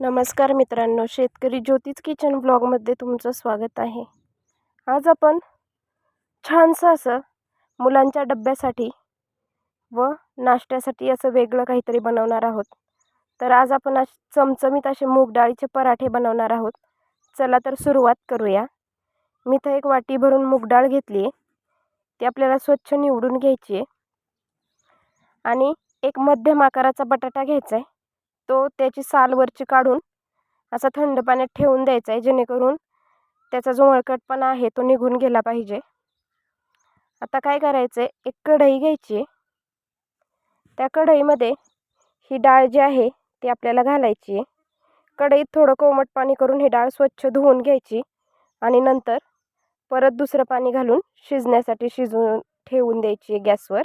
नमस्कार मित्रांनो शेतकरी ज्योतीच किचन ब्लॉगमध्ये तुमचं स्वागत आहे. आज आपण छानसं असं मुलांच्या डब्यासाठी व नाश्त्यासाठी असं वेगळं काहीतरी बनवणार आहोत. तर आज आपण आज चमचमीत असे मूग डाळीचे पराठे बनवणार आहोत. चला तर सुरुवात करूया. मी तर एक वाटी भरून मूग डाळ घेतली आहे ती आपल्याला स्वच्छ निवडून घ्यायची आहे आणि एक मध्यम आकाराचा बटाटा घ्यायचा आहे तो त्याची साल वरची काढून असा थंड पाण्यात ठेवून द्यायचा आहे जेणेकरून त्याचा जो मळकटपणा आहे तो निघून गेला पाहिजे. आता काय करायचं आहे एक कढई घ्यायची आहे. त्या कढईमध्ये ही डाळ जी आहे ती आपल्याला घालायची आहे. कढईत थोडं कोमट पाणी करून ही डाळ स्वच्छ धुवून घ्यायची आणि नंतर परत दुसरं पाणी घालून शिजण्यासाठी शिजवून ठेवून द्यायची आहे गॅसवर.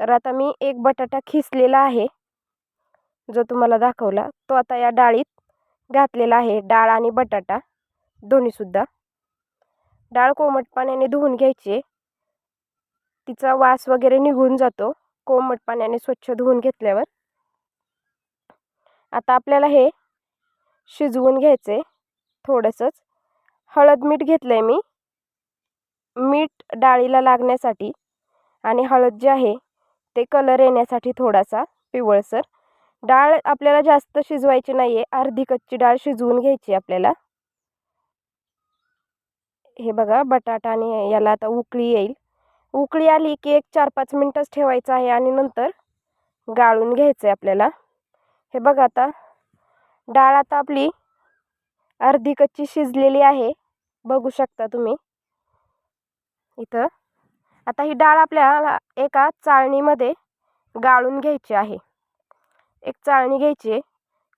तर आता मी एक बटाटा खिसलेला आहे. जो तुम्हाला दाखवला तो आता या डाळीत घातलेला आहे. डाळ आणि बटाटा दोन्हीसुद्धा. डाळ कोमट पाण्याने धुवून घ्यायची. तिचा वास वगैरे निघून जातो. कोमट पाण्याने स्वच्छ धुवून घेतल्यावर. आता आपल्याला हे शिजवून घ्यायचे थोडंसंच. हळद मीठ घेतलं आहे मी. मीठ डाळीला लागण्यासाठी. आणि हळद जे आहे ते कलर येण्यासाठी थोडासा पिवळसर. डाळ आपल्याला जास्त शिजवायची नाही आहे अर्धी कच्ची डाळ शिजवून घ्यायची आपल्याला. हे बघा बटाटा आणि याला आता उकळी येईल. उकळी आली की एक चार पाच मिनटंच ठेवायचं आहे आणि नंतर गाळून घ्यायचं आहे आपल्याला. हे बघा आता. डाळ आता आपली अर्धी कच्ची शिजलेली आहे. बघू शकता तुम्ही. इथं. आता ही डाळ आपल्याला एका चाळणीमध्ये गाळून घ्यायची आहे. एक चाळणी घ्यायची आहे.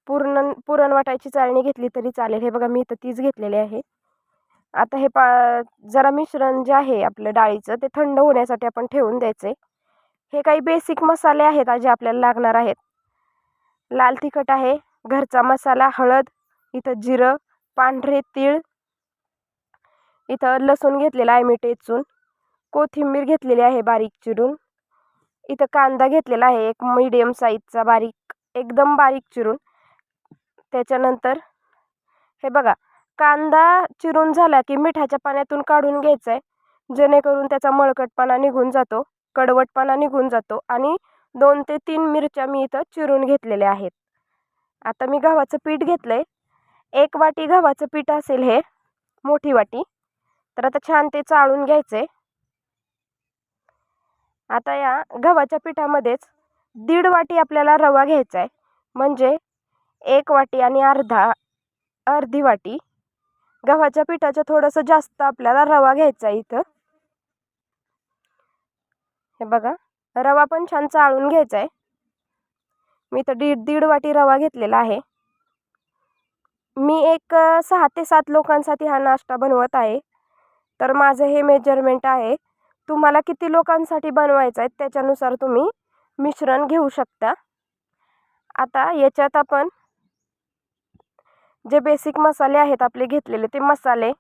पुरण पुरण वाटायची चाळणी घेतली तरी चालेल. हे बघा मी इथं तीच घेतलेली आहे. आता हे पा जरा मिश्रण जे आहे आपलं डाळीचं ते थंड होण्यासाठी आपण ठेवून द्यायचं आहे. हे काही बेसिक मसाले आहेत जे आपल्याला लागणार आहेत. लाल तिखट आहे घरचा मसाला हळद इथं जिरं पांढरे तीळ इथं लसूण घेतलेला आहे मी टेचून कोथिंबीर घेतलेली आहे बारीक चिरून. इथं कांदा घेतलेला आहे एक मीडियम साईजचा बारीक एकदम बारीक चिरून. त्याच्यानंतर हे बघा कांदा चिरून झाला की मिठाच्या पाण्यातून काढून घ्यायचा आहे जेणेकरून त्याचा मळकटपणा निघून जातो कडवटपणा निघून जातो आणि दोन ते तीन मिरच्या मी इथं चिरून घेतलेल्या आहेत. आता मी गव्हाचं पीठ घेतलं आहे एक वाटी गव्हाचं पीठ असेल हे मोठी वाटी. तर आता छान ते चाळून घ्यायचं आहे आता या गव्हाच्या पिठामध्येच दीड वाटी आपल्याला रवा घ्यायचा आहे. म्हणजे एक वाटी आणि अर्धा अर्धी वाटी. गव्हाच्या पिठाच्या थोडंसं जास्त आपल्याला रवा घ्यायचा आहे इथं. हे बघा रवा पण छान चाळून घ्यायचा आहे. मी तर दीड दीड वाटी रवा घेतलेला आहे. मी एक सहा ते सात लोकांसाठी हा नाश्ता बनवत आहे. तर माझं हे मेजरमेंट आहे तुम्हाला किती लोकांसाठी बनवायचं आहे त्याच्यानुसार तुम्ही मिश्रण घेऊ शकता. आता याच्यात आपण जे बेसिक मसाले आहेत आपले घेतलेले ते मसाले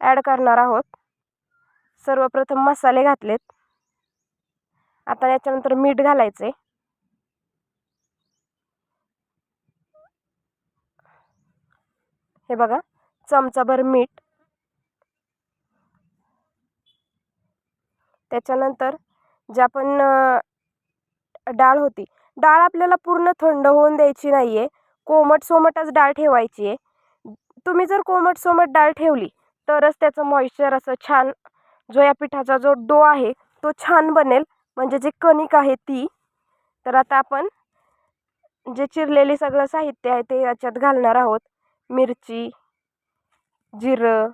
ॲड करणार आहोत. सर्वप्रथम मसाले घातलेत. आता याच्यानंतर मीठ घालायचे. हे बघा चमचाभर मीठ. त्याच्यानंतर जे आपण डाळ होती. डाळ आपल्याला पूर्ण थंड होऊन द्यायची नाही आहे कोमट सोमटच डाळ ठेवायची आहे तुम्ही जर कोमट सोमट डाळ ठेवली तरच त्याचं मॉइश्चर असं छान जो या पिठाचा जो डो आहे तो छान बनेल. म्हणजे जी कणिक आहे ती तर आता आपण जे चिरलेली सगळं साहित्य आहे ते याच्यात घालणार आहोत. मिरची जिरं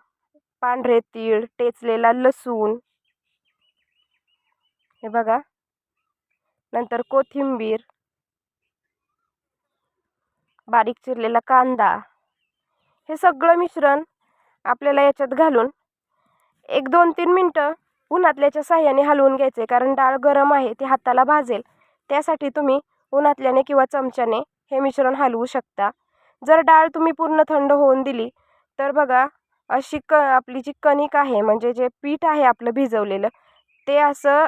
पांढरे तीळ टेचलेला लसूण. हे बघा. नंतर कोथिंबीर बारीक चिरलेला कांदा हे सगळं मिश्रण आपल्याला याच्यात घालून एक दोन तीन मिनटं उन्हातल्याच्या साह्याने हलवून घ्यायचे. कारण डाळ गरम आहे ते हाताला भाजेल. त्यासाठी तुम्ही उन्हातल्याने किंवा चमच्याने हे मिश्रण हलवू शकता. जर डाळ तुम्ही पूर्ण थंड होऊन दिली तर बघा अशी क आपली जी कणिक आहे म्हणजे जे पीठ आहे आपलं भिजवलेलं ते असं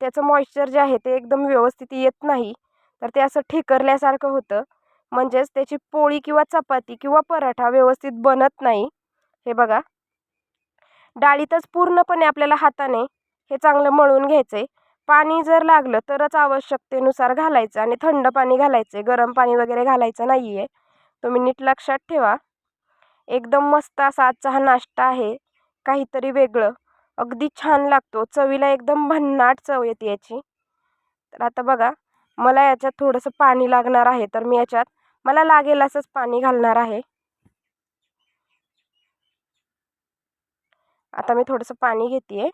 त्याचं मॉइश्चर जे आहे ते एकदम व्यवस्थित येत नाही. तर ते असं ठिकरल्यासारखं होतं. म्हणजेच त्याची पोळी किंवा चपाती किंवा पराठा व्यवस्थित बनत नाही. हे बघा. डाळीतच पूर्णपणे आपल्याला हाताने हे चांगलं मळून घ्यायचं. आहे पाणी जर लागलं तरच आवश्यकतेनुसार घालायचं आणि थंड पाणी घालायचं. आहे गरम पाणी वगैरे घालायचं नाही आहे तुम्ही नीट लक्षात ठेवा. एकदम मस्त असा आजचा हा नाश्ता आहे. काहीतरी वेगळं. अगदी छान लागतो. चवीला एकदम भन्नाट चव येते याची. तर आता बघा मला याच्यात थोडंसं पाणी लागणार आहे तर मी याच्यात मला लागेल असंच पाणी घालणार आहे. आता मी थोडंसं पाणी घेते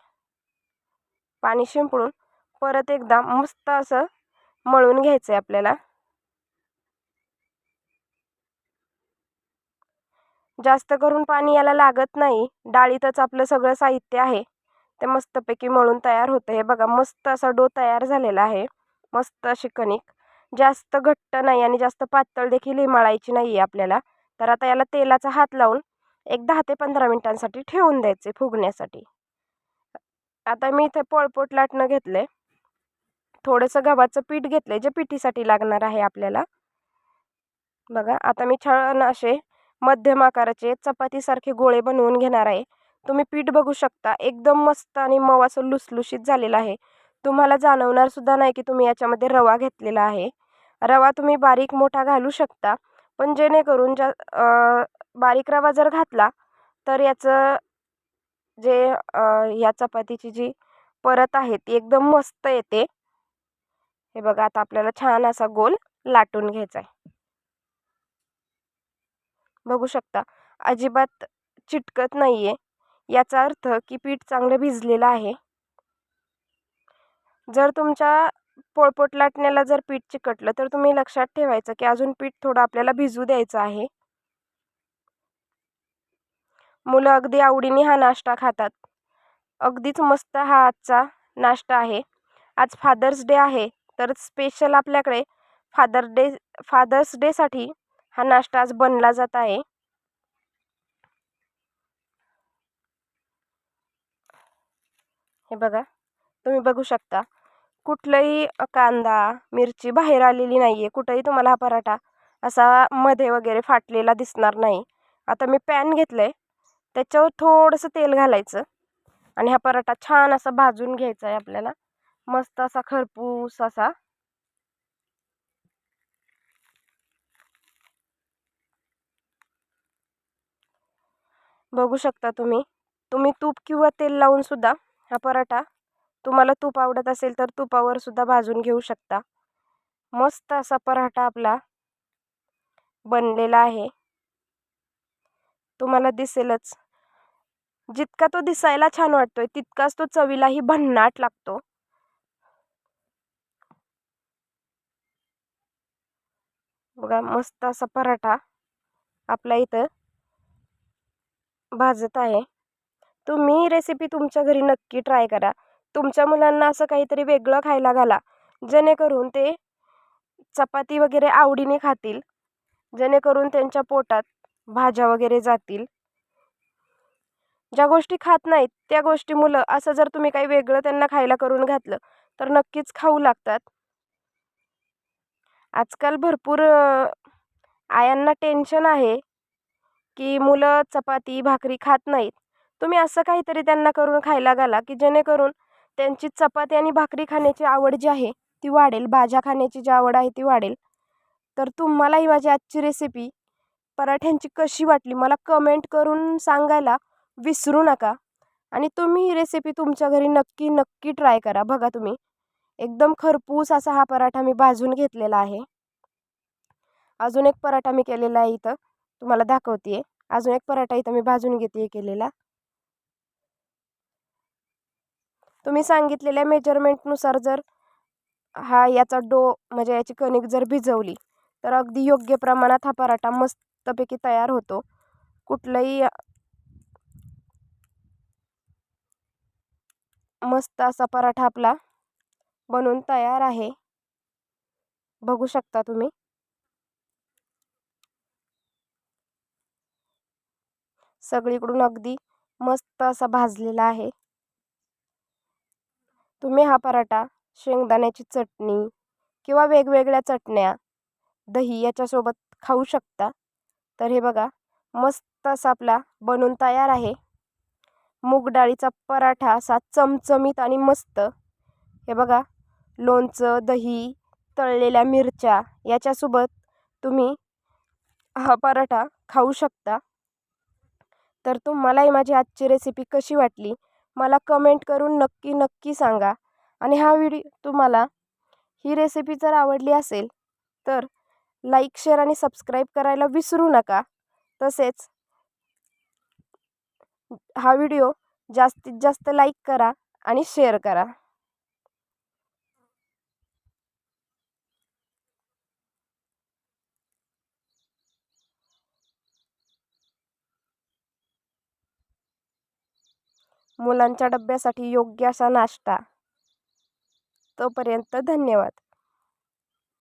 पाणी शिंपडून परत एकदा मस्त असं मळून घ्यायचं आहे आपल्याला. जास्त करून पाणी याला लागत नाही. डाळीतच आपलं सगळं साहित्य आहे. ते मस्तपैकी मळून तयार होतं. हे बघा मस्त असा डो तयार झालेला आहे. मस्त अशी कणिक. जास्त घट्ट नाही आणि जास्त पातळ देखील मळायची नाही आहे आपल्याला. तर आता याला तेलाचा हात लावून एक दहा ते पंधरा मिनटांसाठी ठेवून द्यायचे फुगण्यासाठी. आता मी इथे पोळपोट लाटणं घेतलं थोडंसं गव्हाचं पीठ घेतलं जे पिठीसाठी लागणार आहे आपल्याला. बघा आता मी छान असे मध्यम आकाराचे चपातीसारखे गोळे बनवून घेणार आहे. तुम्ही पीठ बघू शकता एकदम मस्त आणि मऊ असं लुसलुशीत झालेलं आहे. तुम्हाला जाणवणार सुद्धा नाही की तुम्ही याच्यामध्ये रवा घेतलेला आहे. रवा तुम्ही बारीक मोठा घालू शकता पण जेणेकरून ज्या बारीक रवा जर घातला तर याचं जे या चपातीची जी परत आहे ती एकदम मस्त येते. हे बघा आता आपल्याला छान असा गोल लाटून घ्यायचा आहे. बघू शकता. अजिबात चिटकत नाही आहे याचा अर्थ की पीठ चांगलं भिजलेलं आहे. जर तुमच्या पोळपोट लाटण्याला जर पीठ चिकटलं तर तुम्ही लक्षात ठेवायचं की अजून पीठ थोडं आपल्याला भिजू द्यायचं आहे. मुलं अगदी आवडीने हा नाश्ता खातात. अगदीच मस्त हा आजचा नाश्ता आहे. आज फादर्स डे आहे तर स्पेशल आपल्याकडे फादर डे फादर्स डेसाठी हा नाश्ता आज बनला जात आहे. हे बघा तुम्ही बघू शकता. कुठलंही कांदा मिरची बाहेर आलेली नाही आहे कुठंही तुम्हाला हा पराठा असा मध्ये वगैरे फाटलेला दिसणार नाही. आता मी पॅन घेतलं आहे त्याच्यावर थोडंसं तेल घालायचं. आणि हा पराठा छान असा भाजून घ्यायचा आहे आपल्याला. मस्त असा खरपूस असा बघू शकता तुम्ही. तुम्ही तूप किंवा तेल लावून सुद्धा हा पराठा तुम्हाला तूप आवडत असेल तर तुपावर सुद्धा भाजून घेऊ शकता. मस्त असा पराठा आपला बनलेला आहे. तुम्हाला दिसेलच. जितका तो दिसायला छान वाटतोय तितकाच तो चवीलाही भन्नाट लागतो. बघा मस्त असा पराठा आपल्या इथं भाजत आहे. तुम्ही रेसिपी तुमच्या घरी नक्की ट्राय करा. तुमच्या मुलांना असं काहीतरी वेगळं खायला घाला. जेणेकरून ते चपाती वगैरे आवडीने खातील. जेणेकरून त्यांच्या पोटात भाज्या वगैरे जातील. ज्या गोष्टी खात नाहीत त्या गोष्टी मुलं असं जर तुम्ही काही वेगळं त्यांना खायला करून घातलं तर नक्कीच खाऊ लागतात. आजकाल भरपूर आयांना टेन्शन आहे. की मुलं चपाती भाकरी खात नाहीत. तुम्ही असं काहीतरी त्यांना करून खायला घाला की जेणेकरून त्यांची चपाती आणि भाकरी खाण्याची आवड जी आहे ती वाढेल. भाज्या खाण्याची जी आवड आहे ती वाढेल. तर तुम्हालाही माझी आजची रेसिपी पराठ्यांची कशी वाटली मला कमेंट करून सांगायला विसरू नका. आणि तुम्ही ही रेसिपी तुमच्या घरी नक्की नक्की ट्राय करा. बघा तुम्ही एकदम खरपूस असा हा पराठा मी भाजून घेतलेला आहे. अजून एक पराठा मी केलेला आहे इथं. तुम्हाला दाखवते अजून एक पराठा इथं मी भाजून घेते केलेला. तुम्ही सांगितलेल्या मेजरमेंटनुसार जर हा याचा डो म्हणजे याची कणिक जर भिजवली तर अगदी योग्य प्रमाणात हा पराठा मस्तपैकी तयार होतो. कुठलंही मस्त असा पराठा आपला बनून तयार आहे. बघू शकता तुम्ही. सगळीकडून अगदी मस्त असा भाजलेला आहे. तुम्ही हा पराठा शेंगदाण्याची चटणी किंवा वेगवेगळ्या चटण्या दही याच्यासोबत खाऊ शकता. तर हे बघा मस्त असा आपला बनून तयार आहे. मूग डाळीचा पराठा असा चमचमीत आणि मस्त. हे बघा लोणचं दही तळलेल्या मिरच्या याच्यासोबत तुम्ही हा पराठा खाऊ शकता. तर तुम्हालाही माझी आजची रेसिपी कशी वाटली? मला कमेंट करून नक्की नक्की सांगा. आणि हा व्हिडिओ तुम्हाला ही रेसिपी जर आवडली असेल तर लाईक शेअर आणि सबस्क्राईब करायला विसरू नका. तसेच हा व्हिडिओ जास्तीत जास्त लाईक करा आणि शेअर करा. मुलांच्या डब्यासाठी योग्य असा नाश्ता. तोपर्यंत धन्यवाद.